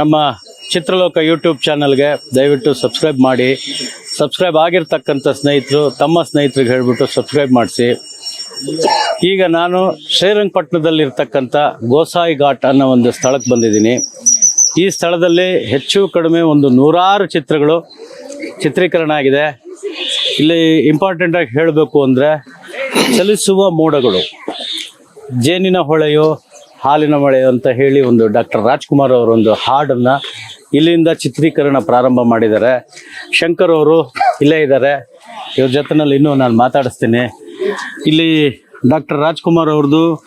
ನಮ್ಮ ಚಿತ್ರಲೋಕ ಯೂಟ್ಯೂಬ್ ಚಾನಲ್ಗೆ ದಯವಿಟ್ಟು ಸಬ್ಸ್ಕ್ರೈಬ್ ಮಾಡಿ. ಸಬ್ಸ್ಕ್ರೈಬ್ ಆಗಿರ್ತಕ್ಕಂಥ ಸ್ನೇಹಿತರು, ತಮ್ಮ ಸ್ನೇಹಿತರಿಗೆ ಹೇಳಿಬಿಟ್ಟು ಸಬ್ಸ್ಕ್ರೈಬ್ ಮಾಡಿಸಿ. ಈಗ ನಾನು ಶ್ರೀರಂಗಪಟ್ಟಣದಲ್ಲಿರ್ತಕ್ಕಂಥ ಗೋಸಾಯಿ ಘಾಟ್ ಅನ್ನೋ ಒಂದು ಸ್ಥಳಕ್ಕೆ ಬಂದಿದ್ದೀನಿ. ಈ ಸ್ಥಳದಲ್ಲಿ ಹೆಚ್ಚು ಕಡಿಮೆ ಒಂದು ನೂರಾರು ಚಿತ್ರಗಳು ಚಿತ್ರೀಕರಣ ಆಗಿದೆ. ಇಲ್ಲಿ ಇಂಪಾರ್ಟೆಂಟಾಗಿ ಹೇಳಬೇಕು ಅಂದರೆ ಚಲಿಸುವ ಮೋಡಗಳು, ಜೇನಿನ ಹೊಳೆಯೋ ಹಾಲಿನ ಮಳೆ ಅಂತ ಹೇಳಿ ಒಂದು ಡಾಕ್ಟರ್ ರಾಜ್ಕುಮಾರ್ ಅವರ ಒಂದು ಹಾಡನ್ನು ಇಲ್ಲಿಂದ ಚಿತ್ರೀಕರಣ ಪ್ರಾರಂಭ ಮಾಡಿದ್ದಾರೆ. ಶಂಕರ್ ಅವರು ಇಲ್ಲೇ ಇದ್ದಾರೆ. ಇವ್ರ ಜೊತೆನಲ್ಲಿ ಇನ್ನೂ ನಾನು ಮಾತಾಡಿಸ್ತೀನಿ. ಇಲ್ಲಿ ಡಾಕ್ಟರ್ ರಾಜ್ಕುಮಾರ್ ಅವ್ರದ್ದು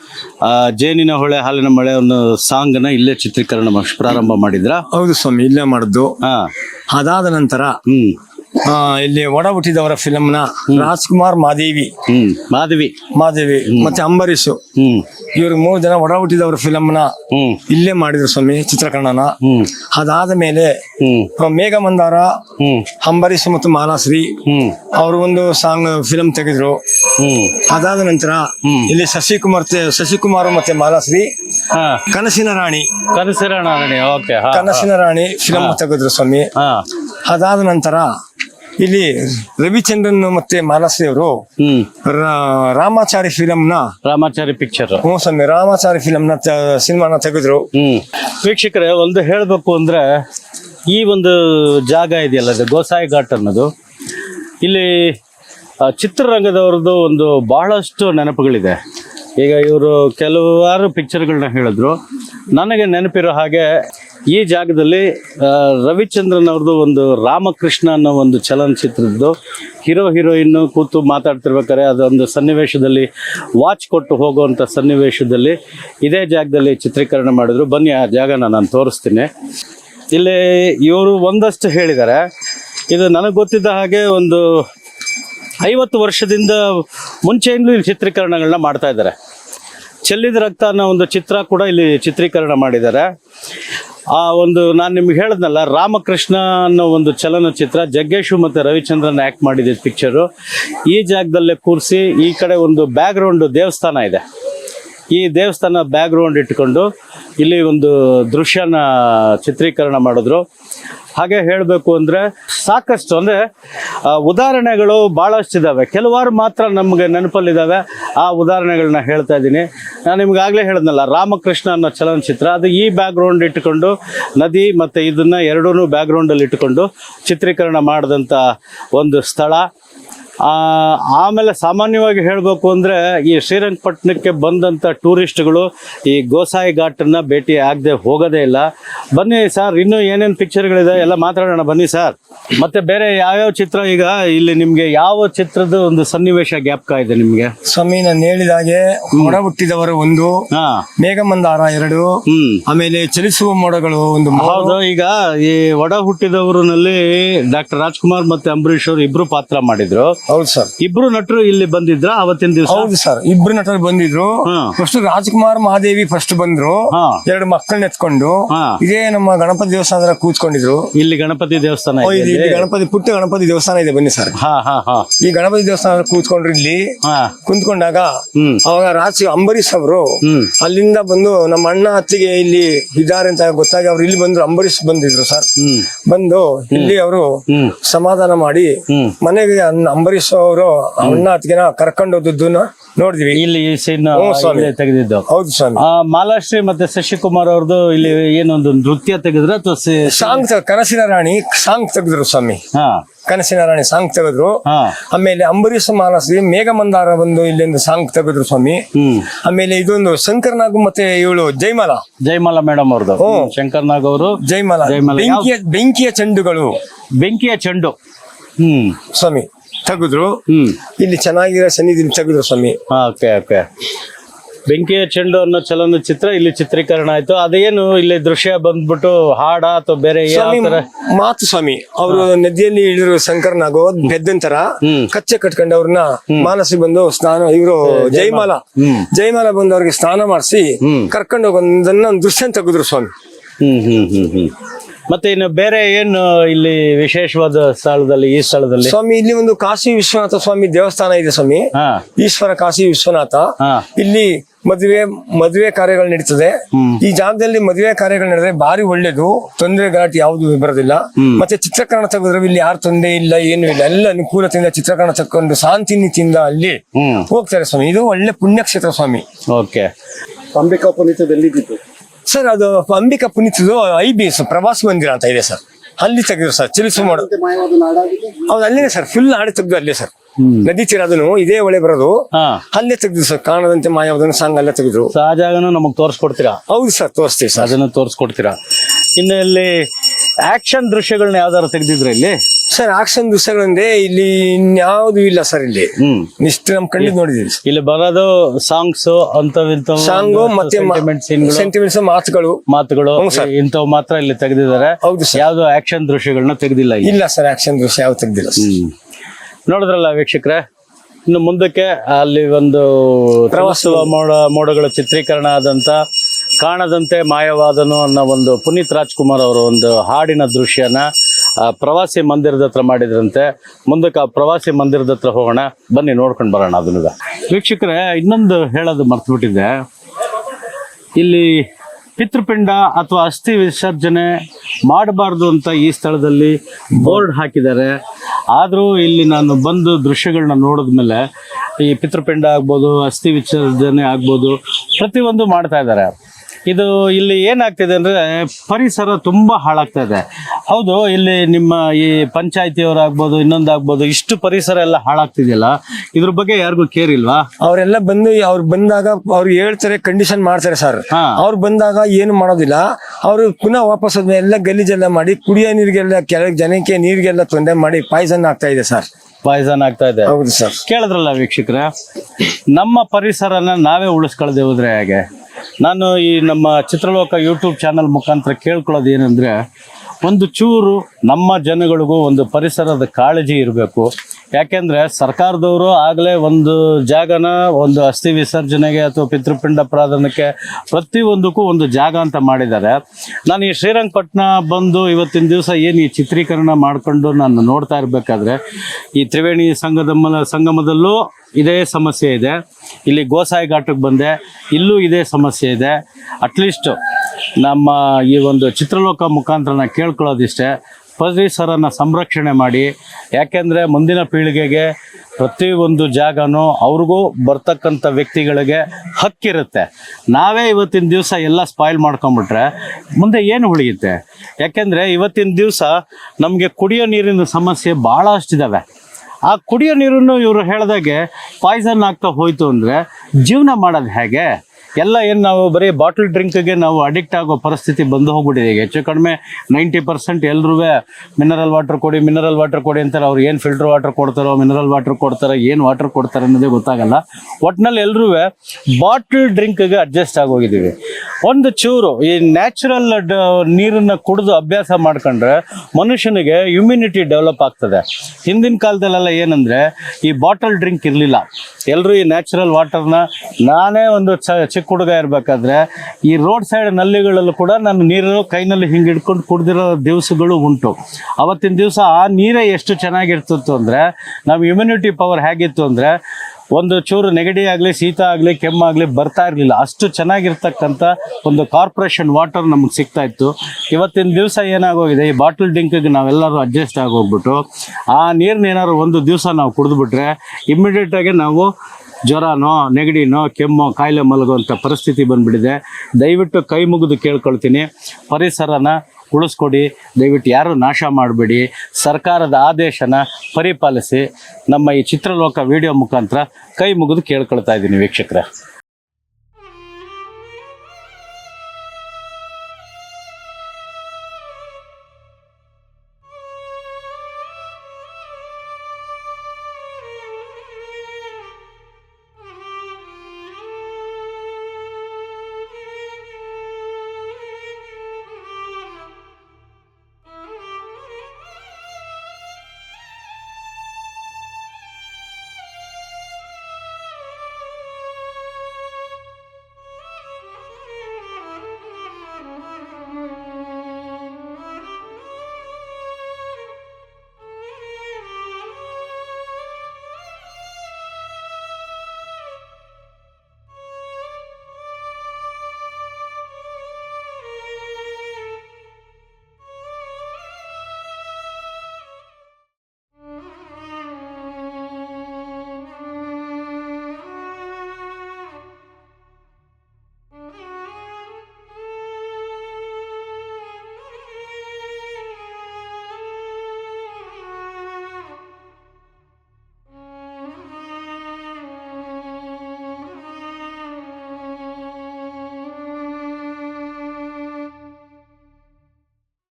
ಜೇನಿನ ಹೊಳೆ ಹಾಲಿನ ಮಳೆ ಒಂದು ಸಾಂಗನ್ನ ಇಲ್ಲೇ ಚಿತ್ರೀಕರಣ ಪ್ರಾರಂಭ ಮಾಡಿದ್ರ? ಹೌದು ಸ್ವಾಮಿ ಇಲ್ಲೇ ಮಾಡಿದ್ದು. ಹಾಂ. ಅದಾದ ನಂತರ ಹ್ಮ್. ಆ, ಇಲ್ಲಿ ಒಡ ಹುಟ್ಟಿದವರ ಫಿಲಂನ ರಾಜ್ಕುಮಾರ್ ಮಾದೇವಿ. ಹ್ಮ್. ಮಾಧವಿ ಮಾದೇವಿ ಮತ್ತೆ ಅಂಬರೀಷ್. ಹ್ಮ್. ಇವರು ಮೂರು ಜನ ಒಡ ಹುಟ್ಟಿದವರ ಫಿಲಂನ ಹ್ಮ್. ಇಲ್ಲೇ ಮಾಡಿದ್ರು ಸ್ವಾಮಿ ಚಿತ್ರಕರಣನ. ಹ್ಮ್. ಅದಾದ ಮೇಲೆ ಹ್ಮ್. ಆ, ಮೇಘ ಮಂದಾರ ಹ್ಮ್. ಅಂಬರೀಷ್ ಮತ್ತು ಮಾಲಾಶ್ರೀ ಹ್ಮ್. ಅವರು ಒಂದು ಸಾಂಗ್ ಫಿಲಂ ತೆಗೆದ್ರು. ಹ್ಮ್. ಅದಾದ ನಂತರ ಹ್ಮ್. ಇಲ್ಲಿ ಶಶಿಕುಮಾರ್ ತೆ- ಶಶಿಕುಮಾರ್ ಮತ್ತೆ ಮಾಲಾಶ್ರೀ ಹಾ. ಕನಸಿನ ರಾಣಿ. ಕನಸಿನ ಓಕೆ ಹಾ ಕನಸಿನ ರಾಣಿ ಫಿಲಂ ತೆಗೆದ್ರು ಸ್ವಾಮಿ. ಹಾ. ಅದಾದ ನಂತರ ಇಲ್ಲಿ ರವಿಚಂದ್ರನ್ ಮತ್ತೆ ಮಾನಸಿ ಅವರು ಹ್ಮ್ ರಾಮಾಚಾರಿ ಫಿಲಂನ ರಾಮಾಚಾರಿ ಪಿಕ್ಚರ್ ಹ್ಞೂ ಸ್ವಾಮಿ ರಾಮಾಚಾರಿ ನ ಸಿನಿಮಾನ ತೆಗೆದ್ರು. ಹ್ಮ್. ವೀಕ್ಷಕರೇ ಒಂದು ಹೇಳಬೇಕು ಅಂದ್ರೆ ಈ ಒಂದು ಜಾಗ ಇದೆಯಲ್ಲ ಅದು ಗೋಸಾಯಿ ಘಾಟ್ ಅನ್ನೋದು. ಇಲ್ಲಿ ಆ, ಚಿತ್ರರಂಗದವ್ರದ್ದು ಒಂದು ಬಹಳಷ್ಟು ನೆನಪುಗಳಿದೆ. ಈಗ ಇವರು ಕೆಲವಾರು ಪಿಕ್ಚರ್ಗಳನ್ನ ಹೇಳಿದ್ರು. ನನಗೆ ನೆನಪಿರೋ ಹಾಗೆ ಈ ಜಾಗದಲ್ಲಿ ರವಿಚಂದ್ರನ್ ಅವ್ರದ್ದು ಒಂದು ರಾಮಕೃಷ್ಣ ಅನ್ನೋ ಒಂದು ಚಲನಚಿತ್ರದ್ದು. ಹೀರೋ ಹೀರೋಯಿನ್ ಕೂತು ಮಾತಾಡ್ತಿರ್ಬೇಕಾದ್ರೆ ಅದೊಂದು ಸನ್ನಿವೇಶದಲ್ಲಿ ವಾಚ್ ಕೊಟ್ಟು ಹೋಗುವಂಥ ಸನ್ನಿವೇಶದಲ್ಲಿ ಇದೇ ಜಾಗದಲ್ಲಿ ಚಿತ್ರೀಕರಣ ಮಾಡಿದ್ರು. ಬನ್ನಿ, ಆ ಜಾಗನ ನಾನು ತೋರಿಸ್ತೀನಿ. ಇಲ್ಲಿ ಇವರು ಒಂದಷ್ಟು ಹೇಳಿದ್ದಾರೆ. ಇದು ನನಗೆ ಗೊತ್ತಿದ್ದ ಹಾಗೆ ಒಂದು ಐವತ್ತು ವರ್ಷದಿಂದ ಮುಂಚೆಯಿಂದಲೂ ಇಲ್ಲಿ ಚಿತ್ರೀಕರಣಗಳನ್ನ ಮಾಡ್ತಾ ಇದ್ದಾರೆ. ಚೆಲ್ಲಿದ ರಕ್ತ ಅನ್ನೋ ಒಂದು ಚಿತ್ರ ಕೂಡ ಇಲ್ಲಿ ಚಿತ್ರೀಕರಣ ಮಾಡಿದ್ದಾರೆ. ಆ ಒಂದು ನಾನು ನಿಮ್ಗೆ ಹೇಳಿದ್ನಲ್ಲ, ರಾಮಕೃಷ್ಣ ಅನ್ನೋ ಒಂದು ಚಲನಚಿತ್ರ ಜಗ್ಗೇಶು ಮತ್ತು ರವಿಚಂದ್ರನ್ ಆ್ಯಕ್ಟ್ ಮಾಡಿದ ಪಿಕ್ಚರು ಈ ಜಾಗದಲ್ಲೇ ಕೂರಿಸಿ, ಈ ಕಡೆ ಒಂದು ಬ್ಯಾಕ್ಗ್ರೌಂಡು ದೇವಸ್ಥಾನ ಇದೆ. ಈ ದೇವಸ್ಥಾನ ಬ್ಯಾಕ್ಗ್ರೌಂಡ್ ಇಟ್ಕೊಂಡು ಇಲ್ಲಿ ಒಂದು ದೃಶ್ಯನ ಚಿತ್ರೀಕರಣ ಮಾಡಿದ್ರು. ಹಾಗೆ ಹೇಳಬೇಕು ಅಂದರೆ ಸಾಕಷ್ಟು ಅಂದರೆ ಉದಾಹರಣೆಗಳು ಭಾಳಷ್ಟಿದ್ದಾವೆ ಕೆಲವಾರು ಮಾತ್ರ ನಮಗೆ ನೆನಪಲ್ಲಿದ್ದಾವೆ ಆ ಉದಾಹರಣೆಗಳನ್ನ ಹೇಳ್ತಾ ಇದ್ದೀನಿ. ನಾನು ನಿಮಗಾಗಲೇ ಹೇಳಿದ್ನಲ್ಲ, ರಾಮಕೃಷ್ಣ ಅನ್ನೋ ಚಲನಚಿತ್ರ, ಅದು ಈ ಬ್ಯಾಕ್ಗ್ರೌಂಡ್ ಇಟ್ಕೊಂಡು ನದಿ ಮತ್ತು ಇದನ್ನು ಎರಡೂ ಬ್ಯಾಕ್ಗ್ರೌಂಡಲ್ಲಿ ಇಟ್ಕೊಂಡು ಚಿತ್ರೀಕರಣ ಮಾಡಿದಂಥ ಒಂದು ಸ್ಥಳ. ಆಮೇಲೆ ಸಾಮಾನ್ಯವಾಗಿ ಹೇಳಬೇಕು ಅಂದರೆ ಈ ಶ್ರೀರಂಗಪಟ್ಟಣಕ್ಕೆ ಬಂದಂಥ ಟೂರಿಸ್ಟ್ಗಳು ಈ ಗೋಸಾಯಿ ಘಾಟನ್ನ ಭೇಟಿ ಆಗದೆ ಹೋಗೋದೇ ಇಲ್ಲ. ಬನ್ನಿ ಸರ್ ಇನ್ನೂ ಏನೇನು ಪಿಕ್ಚರ್ಗಳಿದೆ ಎಲ್ಲ ಮಾತಾಡೋಣ ಬನ್ನಿ ಸರ್. ಮತ್ತೆ ಬೇರೆ ಯಾವ್ಯಾವ ಚಿತ್ರ ಈಗ ಇಲ್ಲಿ ನಿಮಗೆ ಯಾವ ಚಿತ್ರದ ಒಂದು ಸನ್ನಿವೇಶ ಜ್ಞಾಪಕ ಇದೆ ನಿಮಗೆ? ಸ್ವಾಮಿ ನಾನು ಹೇಳಿದಾಗೆ ಒಡ ಹುಟ್ಟಿದವರು ಒಂದು ಮೇಘಮಂದಾರ ಮೇಘ ಮಂದಾರ ಎರಡು ಆಮೇಲೆ ಚಲಿಸುವ ಮೋಡಗಳು ಒಂದು. ಹೌದು ಈಗ ಈ ಒಡ ಹುಟ್ಟಿದವರಲ್ಲಿ ಡಾಕ್ಟರ್ ರಾಜ್ಕುಮಾರ್ ಮತ್ತೆ ಅಂಬರೀಶ್ ಅವರು ಇಬ್ರು ಪಾತ್ರ ಮಾಡಿದ್ರು. ಹೌದು ಸರ್. ಇಬ್ರು ನಟರು ಇಲ್ಲಿ ಬಂದಿದ್ರ ಅವತ್ತಿನ ದಿವಸ? ಹೌದು ಸರ್ ಇಬ್ರು ನಟರು ಬಂದಿದ್ರು. ಫಸ್ಟ್ ರಾಜ್ಕುಮಾರ್ ಮಹಾದೇವಿ ಫಸ್ಟ್ ಬಂದ್ರು. ಎರಡು ಮಕ್ಕಳನ್ನ ಎತ್ಕೊಂಡು. ಇದೇ ನಮ್ಮ ಗಣಪತಿ ದೇವಸ್ಥಾನದ ಕೂತ್ಕೊಂಡಿದ್ರು. ಇಲ್ಲಿ ಗಣಪತಿ ದೇವಸ್ಥಾನ ಇಲ್ಲಿ ಗಣಪತಿ ಪುಟ್ಟ ಗಣಪತಿ ದೇವಸ್ಥಾನ ಇದೆ ಬನ್ನಿ ಸರ್. ಈ ಗಣಪತಿ ದೇವಸ್ಥಾನ ಕೂತ್ಕೊಂಡ್ರು ಇಲ್ಲಿ ಕುಂತ್ಕೊಂಡಾಗ ಅವಾಗ ರಾಜ್ ಅಂಬರೀಶ್ ಅವರು ಅಲ್ಲಿಂದ ಬಂದು ನಮ್ಮ ಅಣ್ಣ ಅತ್ತಿಗೆ ಇಲ್ಲಿ ಇದ್ದಾರೆ ಅಂತ ಗೊತ್ತಾಗಿ ಅವ್ರು ಇಲ್ಲಿ ಬಂದ್ರು ಅಂಬರೀಶ್ ಬಂದಿದ್ರು ಸರ್. ಬಂದು ಇಲ್ಲಿ ಅವರು ಸಮಾಧಾನ ಮಾಡಿ ಮನೆಗೆ ಅಣ್ಣ- ಅಂಬರೀಶ್ ಅವರು ಅಣ್ಣಾತ್ಗೆನ ಕರ್ಕೊಂಡು ಹೋದದ್ದನ್ನ ನೋಡಿದ್ವಿ. ಇಲ್ಲಿ ಈ ಸೀನ್ ಸ್ವಾಮಿ. ತೆಗೆದಿದ್ದು. ಹೌದು ಸ್ವಾಮಿ. ಆ ಮಾಲಾಶ್ರೀ ಮತ್ತೆ ಶಶಿಕುಮಾರ್ ಅವ್ರದ್ದು ಇಲ್ಲಿ ಏನೊಂದು ನೃತ್ಯ ತೆಗೆದ್ರ ಅಥವಾ ಸಾಂಗ್ ಕನಸಿನ ರಾಣಿ ಸಾಂಗ್ ತೆಗೆದ್ರು ಸ್ವಾಮಿ. ಹಾ. ಕನಸಿನ ರಾಣಿ ಸಾಂಗ್ ತೆಗೆದ್ರು. ಹಾ. ಆಮೇಲೆ ಅಂಬರೀಷ್ ಮಾನಸಿ ಮೇಘಮಂದಾರ ಬಂದು ಇಲ್ಲಿಂದ ಸಾಂಗ್ ತೆಗೆದ್ರು ಸ್ವಾಮಿ. ಹ್ಮ್. ಆಮೇಲೆ ಇದೊಂದು ಶಂಕರ್ನಾಗು ಮತ್ತೆ ಇವಳು ಜೈಮಾಲ ಜಯಮಾಲಾ ಮೇಡಮ್ ಅವ್ರದ್ದು ಶಂಕರ್ ನಾಗ್ ಅವರು. ಜೈಮಾಲ ಜೈಮಾಲ. ಬೆಂಕಿಯ ಬೆಂಕಿಯ ಚೆಂಡುಗಳು. ಬೆಂಕಿಯ ಚೆಂಡು. ಹ್ಮ್. ಸ್ವಾಮಿ. ತೆಗೆದ್ರು. ಹ್ಮ್. ಇಲ್ಲಿ ಚೆನ್ನಾಗಿರೋ ಸನ್ನಿಧಿ ತೆಗೆದ್ರು ಸ್ವಾಮಿ. Okay okay. ಬೆಂಕಿಯ ಚೆಂಡು ಅನ್ನೋ ಚಲನಚಿತ್ರ ಇಲ್ಲಿ ಚಿತ್ರೀಕರಣ ಆಯ್ತು. ಅದೇನು ಇಲ್ಲಿ ದೃಶ್ಯ ಬಂದ್ಬಿಟ್ಟು ಹಾಡ ಅಥವಾ ಬೇರೆ ಯಾವ ತರ? ಮಾತು ಸ್ವಾಮಿ ಅವರು ನದಿಯಲ್ಲಿ ಇಳಿದ್ರು ಶಂಕರನಾಗೋ ಬೆದ್ದಂತರ. ಕಚ್ಚೆ ಕಟ್ಕೊಂಡು ಅವ್ರನ್ನ ಮಾನಸಿ ಬಂದು ಸ್ನಾನ ಇವರು ಜೈಮಾಲ. ಜೈಮಾಲ ಬಂದು ಅವ್ರಿಗೆ ಸ್ನಾನ ಮಾಡಿಸಿ. ಕರ್ಕೊಂಡು ಹೋಗೋದನ್ನ ಒಂದು ದೃಶ್ಯ ತೆಗೆದ್ರು ಸ್ವಾಮಿ. ಹ್ಮ್ ಹ್ಮ್ ಹ್ಮ್ ಹ್ಮ್. ಮತ್ತೆ ಇನ್ನು ಬೇರೆ ಏನು ಇಲ್ಲಿ ವಿಶೇಷವಾದ ಸ್ಥಳದಲ್ಲಿ ಈ ಸ್ಥಳದಲ್ಲಿ? ಸ್ವಾಮಿ ಇಲ್ಲಿ ಒಂದು ಕಾಶಿ ವಿಶ್ವನಾಥ ಸ್ವಾಮಿ ದೇವಸ್ಥಾನ ಇದೆ ಸ್ವಾಮಿ. ಈಶ್ವರ ಕಾಶಿ ವಿಶ್ವನಾಥ. ಇಲ್ಲಿ ಮದುವೆ ಮದುವೆ ಕಾರ್ಯಗಳು ನಡೀತದೆ. ಈ ಜಾಗದಲ್ಲಿ ಮದುವೆ ಕಾರ್ಯಗಳು ನಡೆದ್ರೆ ಬಾರಿ ಒಳ್ಳೇದು. ತೊಂದರೆ ಗಲಾಟೆ ಯಾವುದು ಬರೋದಿಲ್ಲ. ಮತ್ತೆ ಚಿತ್ರಕರಣ ತೆಗೆದ್ರೆ ಇಲ್ಲಿ ಯಾರು ತೊಂದರೆ ಇಲ್ಲ ಏನು ಇಲ್ಲ. ಎಲ್ಲ ಅನುಕೂಲತೆಯಿಂದ ಚಿತ್ರಕರಣ ತಕ್ಕೊಂಡು ಶಾಂತಿ ನೀತಿಯಿಂದ ಅಲ್ಲಿ ಹೋಗ್ತಾರೆ ಸ್ವಾಮಿ. ಇದು ಒಳ್ಳೆ ಪುಣ್ಯಕ್ಷೇತ್ರ ಸ್ವಾಮಿ. ಓಕೆ. ಅಂಬಿಕಾ ಪುನೀತದಲ್ಲಿ ಇದ್ದಿದ್ದು ಸರ್ ಅದು ಅಂಬಿಕಾ ಪುನೀತದು ಐ ಬಿ ಎಸ್ ಪ್ರವಾಸ ಮಂದಿರ ಅಂತ ಇದೆ ಸರ್. ಅಲ್ಲಿ ತೆಗೆದ್ರು ಸರ್ ಚಿಲಿಸು ಮಾಡು ಮತ್ತೆ ಮಾಯವಾದ ನಾಡಾಗಿದೆ ಹೌದು ಅಲ್ಲೇ ಸರ್ ಫುಲ್ ಹಾಡಿ ತೆಗ್ದು ಅಲ್ಲೇ ಸರ್. ನದಿ ತೀರ ಅದನ್ನು ಇದೇ ಒಳೆ ಬರೋದು. ಅಲ್ಲೇ ತೆಗ್ದು ಸರ್ ಕಾಣದಂತೆ ಮಾಯಾವದನ್ನು ಸಾಂಗ್ ಅಲ್ಲೇ ತೆಗೆದ್ರು. ಸೊ ಆ ನಮಗ್ ತೋರಿಸ್ಕೊಡ್ತೀರಾ? ಹೌದು ಸರ್ ತೋರಿಸ್ತೀವಿ ಸರ್. ಅದನ್ನು ತೋರಿಸ್ಕೊಡ್ತೀರಾ? ಇನ್ನು ಇಲ್ಲಿ ಆಕ್ಷನ್ ದೃಶ್ಯಗಳನ್ನ ಯಾವ್ದಾರು ತೆಗೆದಿದ್ರೆ ಇಲ್ಲಿ? ಸರ್ ಆಕ್ಷನ್ ದೃಶ್ಯಗಳಂದ್ರೆ ಇಲ್ಲಿ ಇನ್ಯಾವುದು ಇಲ್ಲ ಸರ್ ಇಲ್ಲಿ. ಹ್ಮ್. ಇಷ್ಟು ನಮ್ ಕಣ್ಣಿಗೆ ನೋಡಿದೀವಿ ಇಲ್ಲಿ ಬರೋದು ಸಾಂಗ್ಸ್ ಅಂತವಿಂತವು ಸಾಂಗು ಮತ್ತೆ ಸೆಂಟಿಮೆಂಟ್ಸ್ ಮಾತುಗಳು. ಮಾತುಗಳು ಇಂಥವ್ ಮಾತ್ರ ಇಲ್ಲಿ ತೆಗೆದಿದ್ದಾರೆ. ಹೌದು ಯಾವ್ದು ಆಕ್ಷನ್ ದೃಶ್ಯಗಳನ್ನ ತೆಗೆದಿಲ್ಲ ಇಲ್ಲಿ? ಇಲ್ಲ ಸರ್ ಆಕ್ಷನ್ ದೃಶ್ಯ ಯಾವ್ದು ತೆಗೆದಿಲ್ಲ. ಹ್ಮ್. ನೋಡಿದ್ರಲ್ಲ ವೀಕ್ಷಕರೇ ಇನ್ನು ಮುಂದಕ್ಕೆ ಅಲ್ಲಿ ಒಂದು ಪ್ರವಾಸ ಮೋಡ ಮೋಡಗಳ ಚಿತ್ರೀಕರಣ ಆದಂತ ಕಾಣದಂತೆ ಮಾಯವಾದನು ಅನ್ನೋ ಒಂದು ಪುನೀತ್ ರಾಜ್ಕುಮಾರ್ ಅವರ ಒಂದು ಹಾಡಿನ ದೃಶ್ಯನ ಪ್ರವಾಸಿ ಮಂದಿರದ ಹತ್ರ ಮಾಡಿದ್ರಂತೆ. ಮುಂದಕ್ಕೆ ಆ ಪ್ರವಾಸಿ ಮಂದಿರದ ಹತ್ರ ಹೋಗೋಣ. ಬನ್ನಿ, ನೋಡ್ಕೊಂಡು ಬರೋಣ ಅದನ್ನ. ವೀಕ್ಷಕರೇ, ಇನ್ನೊಂದು ಹೇಳೋದು ಮರ್ತ್ಬಿಟ್ಟಿದ್ದೆ. ಇಲ್ಲಿ ಪಿತೃಪಿಂಡ ಅಥವಾ ಅಸ್ಥಿ ವಿಸರ್ಜನೆ ಮಾಡಬಾರ್ದು ಅಂತ ಈ ಸ್ಥಳದಲ್ಲಿ ಬೋರ್ಡ್ ಹಾಕಿದ್ದಾರೆ. ಆದರೂ ಇಲ್ಲಿ ನಾನು ಬಂದು ದೃಶ್ಯಗಳನ್ನ ನೋಡಿದ್ಮೇಲೆ ಈ ಪಿತೃಪಿಂಡ ಆಗ್ಬೋದು, ಅಸ್ಥಿ ವಿಸರ್ಜನೆ ಆಗ್ಬೋದು, ಪ್ರತಿಯೊಂದು ಮಾಡ್ತಾ ಇದ್ದಾರೆ. ಇದು ಇಲ್ಲಿ ಏನಾಗ್ತಿದೆ ಅಂದರೆ ಪರಿಸರ ತುಂಬ ಹಾಳಾಗ್ತಾ ಇದೆ ಹೌದು ಇಲ್ಲಿ ನಿಮ್ಮ ಈ ಪಂಚಾಯತಿಯವರಾಗ್ಬೋದು ಇನ್ನೊಂದಾಗ್ಬೋದು ಇಷ್ಟು ಪರಿಸರ ಎಲ್ಲ ಹಾಳಾಗ್ತಿದೆಯಲ್ಲ? ಇದ್ರ ಬಗ್ಗೆ ಯಾರಿಗೂ ಕೇರ್ ಇಲ್ವಾ? ಅವರೆಲ್ಲ ಬಂದು ಅವ್ರು ಬಂದಾಗ ಅವ್ರು ಹೇಳ್ತಾರೆ ಕಂಡೀಷನ್ ಮಾಡ್ತಾರೆ ಸರ್. ಅವ್ರು ಬಂದಾಗ ಏನು ಮಾಡೋದಿಲ್ಲ. ಅವರು ಪುನಃ ವಾಪಸ್ ಎಲ್ಲ ಗಲೀಜೆಲ್ಲ ಮಾಡಿ ಕುಡಿಯೋ ನೀರಿಗೆಲ್ಲ ಕೆಲ ಜನಕ್ಕೆ ನೀರಿಗೆಲ್ಲ ತೊಂದರೆ ಮಾಡಿ ಪಾಯ್ಸನ್ ಆಗ್ತಾ ಇದೆ ಸರ್ ಪಾಯ್ಸನ್ ಆಗ್ತಾ ಇದೆ. ಹೌದು ಸರ್ ಕೇಳಿದ್ರಲ್ಲ ವೀಕ್ಷಕರೇ ನಮ್ಮ ಪರಿಸರನ ನಾವೇ ಉಳಿಸ್ಕೊಳ್ದೆ ಹೋದ್ರೆ ಹೇಗೆ? ನಾನು ಈ ನಮ್ಮ ಚಿತ್ರಲೋಕ ಯೂಟ್ಯೂಬ್ ಚಾನಲ್ ಮುಖಾಂತರ ಕೇಳ್ಕೊಳ್ಳೋದು ಏನಂದರೆ, ಒಂದು ಚೂರು ನಮ್ಮ ಜನಗಳಿಗೂ ಒಂದು ಪರಿಸರದ ಕಾಳಜಿ ಇರಬೇಕು. ಯಾಕೆಂದ್ರೆ ಸರ್ಕಾರದವರು ಆಗಲೇ ಒಂದು ಜಾಗನ, ಒಂದು ಅಸ್ಥಿ ವಿಸರ್ಜನೆಗೆ ಅಥವಾ ಪಿತೃಪಿಂಡ ಪ್ರಾಧಾನಕ್ಕೆ ಪ್ರತಿಯೊಂದಕ್ಕೂ ಒಂದು ಜಾಗ ಅಂತ ಮಾಡಿದ್ದಾರೆ. ನಾನು ಈ ಶ್ರೀರಂಗಪಟ್ಟಣ ಬಂದು ಇವತ್ತಿನ ದಿವಸ ಏನು ಈ ಚಿತ್ರೀಕರಣ ಮಾಡಿಕೊಂಡು ನಾನು ನೋಡ್ತಾ ಇರಬೇಕಾದ್ರೆ, ಈ ತ್ರಿವೇಣಿ ಸಂಘದ ಸಂಗಮದಲ್ಲೂ ಇದೇ ಸಮಸ್ಯೆ ಇದೆ. ಇಲ್ಲಿ ಗೋಸಾಯಿ ಘಾಟಕ್ಕೆ ಬಂದೆ, ಇಲ್ಲೂ ಇದೇ ಸಮಸ್ಯೆ ಇದೆ. ಅಟ್ಲೀಸ್ಟ್ ನಮ್ಮ ಈ ಒಂದು ಚಿತ್ರಲೋಕ ಮುಖಾಂತರ ನಾನು ಕೇಳ್ಕೊಳ್ಳೋದಿಷ್ಟೇ. ಪರಿಸರನ ಸಂರಕ್ಷಣೆ ಮಾಡಿ, ಯಾಕೆಂದರೆ ಮುಂದಿನ ಪೀಳಿಗೆಗೆ ಪ್ರತಿಯೊಂದು ಜಾಗನೂ ಅವ್ರಿಗೂ ಬರ್ತಕ್ಕಂಥ ವ್ಯಕ್ತಿಗಳಿಗೆ ಹಕ್ಕಿರುತ್ತೆ. ನಾವೇ ಇವತ್ತಿನ ದಿವಸ ಎಲ್ಲ ಸ್ಪಾಯ್ಲ್ ಮಾಡ್ಕೊಂಬಿಟ್ರೆ ಮುಂದೆ ಏನು ಉಳಿಯುತ್ತೆ? ಯಾಕೆಂದರೆ ಇವತ್ತಿನ ದಿವಸ ನಮಗೆ ಕುಡಿಯೋ ನೀರಿನ ಸಮಸ್ಯೆ ಭಾಳಷ್ಟಿದ್ದಾವೆ ಆ ಕುಡಿಯೋ ನೀರನ್ನು ಇವರು ಹೇಳಿದಾಗೆ ಪಾಯ್ಸನ್ ಆಗ್ತಾ ಹೋಯಿತು ಅಂದರೆ ಜೀವನ ಮಾಡೋದು ಹೇಗೆ? ಎಲ್ಲ ಏನು ನಾವು ಬರೀ ಬಾಟಲ್ ಡ್ರಿಂಕ್ಗೆ ನಾವು ಅಡಿಕ್ಟ್ ಆಗೋ ಪರಿಸ್ಥಿತಿ ಬಂದು ಹೋಗ್ಬಿಟ್ಟಿದೆ. ಈಗ ಹೆಚ್ಚು ಕಡಿಮೆ ನೈಂಟಿ ಪರ್ಸೆಂಟ್ ಎಲ್ಲರೂ ಮಿನರಲ್ ವಾಟರ್ ಕೊಡಿ ಮಿನರಲ್ ವಾಟರ್ ಕೊಡಿ ಅಂತಾರೆ. ಅವ್ರು ಏನು ಫಿಲ್ಟರ್ ವಾಟರ್ ಕೊಡ್ತಾರೋ ಮಿನರಲ್ ವಾಟರ್ ಕೊಡ್ತಾರೋ, ಏನು ವಾಟರ್ ಕೊಡ್ತಾರೆ ಅನ್ನೋದೇ ಗೊತ್ತಾಗಲ್ಲ. ಒಟ್ಟಿನಲ್ಲಿ ಎಲ್ಲರೂ ಬಾಟಲ್ ಡ್ರಿಂಕ್ಗೆ ಅಡ್ಜಸ್ಟ್ ಆಗೋಗಿದ್ದೀವಿ ಒಂದು ಚೂರು ಈ ನ್ಯಾಚುರಲ್ ನೀರನ್ನು ಕುಡಿದು ಅಭ್ಯಾಸ ಮಾಡ್ಕೊಂಡ್ರೆ ಮನುಷ್ಯನಿಗೆ ಇಮ್ಯುನಿಟಿ ಡೆವಲಪ್ ಆಗ್ತದೆ. ಹಿಂದಿನ ಕಾಲದಲ್ಲೆಲ್ಲ ಏನಂದ್ರೆ ಈ ಬಾಟಲ್ ಡ್ರಿಂಕ್ ಇರಲಿಲ್ಲ. ಎಲ್ಲರೂ ಈ ನ್ಯಾಚುರಲ್ ವಾಟರ್ನ ನಾನೇ ಒಂದು ಚ ಚಿಕ್ಕ ಹುಡುಗ ಇರಬೇಕಾದ್ರೆ ಈ ರೋಡ್ ಸೈಡ್ ನಲ್ಲಿಗಳಲ್ಲೂ ಕೂಡ ನಾನು ನೀರು ಕೈನಲ್ಲಿ ಹಿಂಗೆ ಹಿಡ್ಕೊಂಡು ಕುಡ್ದಿರೋ ದಿವಸಗಳು ಉಂಟು. ಅವತ್ತಿನ ದಿವಸ ಆ ನೀರೇ ಎಷ್ಟು ಚೆನ್ನಾಗಿರ್ತಿತ್ತು ಅಂದರೆ ನಮ್ಮ ಇಮ್ಯುನಿಟಿ ಪವರ್ ಹೇಗಿತ್ತು ಅಂದರೆ ಒಂದು ಚೂರು ನೆಗಡಿ ಆಗಲಿ, ಶೀತ ಆಗಲಿ ಕೆಮ್ಮಾಗಲಿ ಬರ್ತಾ ಇರಲಿಲ್ಲ. ಅಷ್ಟು ಚೆನ್ನಾಗಿರ್ತಕ್ಕಂಥ ಒಂದು ಕಾರ್ಪೊರೇಷನ್ ವಾಟರ್ ನಮಗೆ ಸಿಗ್ತಾ ಇತ್ತು. ಇವತ್ತಿನ ದಿವಸ ಏನಾಗೋಗಿದೆ, ಈ ಬಾಟಲ್ ಡಿಂಕಿಗೆ ನಾವೆಲ್ಲರೂ ಅಡ್ಜಸ್ಟ್ ಆಗೋಗ್ಬಿಟ್ಟು ಆ ನೀರನ್ನ ಏನಾದ್ರು ಒಂದು ದಿವಸ ನಾವು ಕುಡಿದ್ಬಿಟ್ರೆ ಇಮ್ಮಿಡಿಯೇಟಾಗಿ ನಾವು ಜ್ವರನೋ, ನೆಗಡಿನೋ, ಕೆಮ್ಮೋ, ಕಾಯಿಲೆ ಮಲಗುವಂಥ ಪರಿಸ್ಥಿತಿ ಬಂದುಬಿಟ್ಟಿದೆ. ದಯವಿಟ್ಟು ಕೈ ಮುಗಿದು ಕೇಳ್ಕೊಳ್ತೀನಿ. ಪರಿಸರನ ಉಳಿಸ್ಕೊಡಿ. ದಯವಿಟ್ಟು ಯಾರು ನಾಶ ಮಾಡಬೇಡಿ. ಸರ್ಕಾರದ ಆದೇಶನ ಪರಿಪಾಲಿಸಿ ನಮ್ಮ ಈ ಚಿತ್ರಲೋಕ ವಿಡಿಯೋ ಮುಖಾಂತರ ಕೈ ಮುಗಿದು ಕೇಳ್ಕೊಳ್ತಾ ಇದ್ದೀನಿ ವೀಕ್ಷಕರೇ.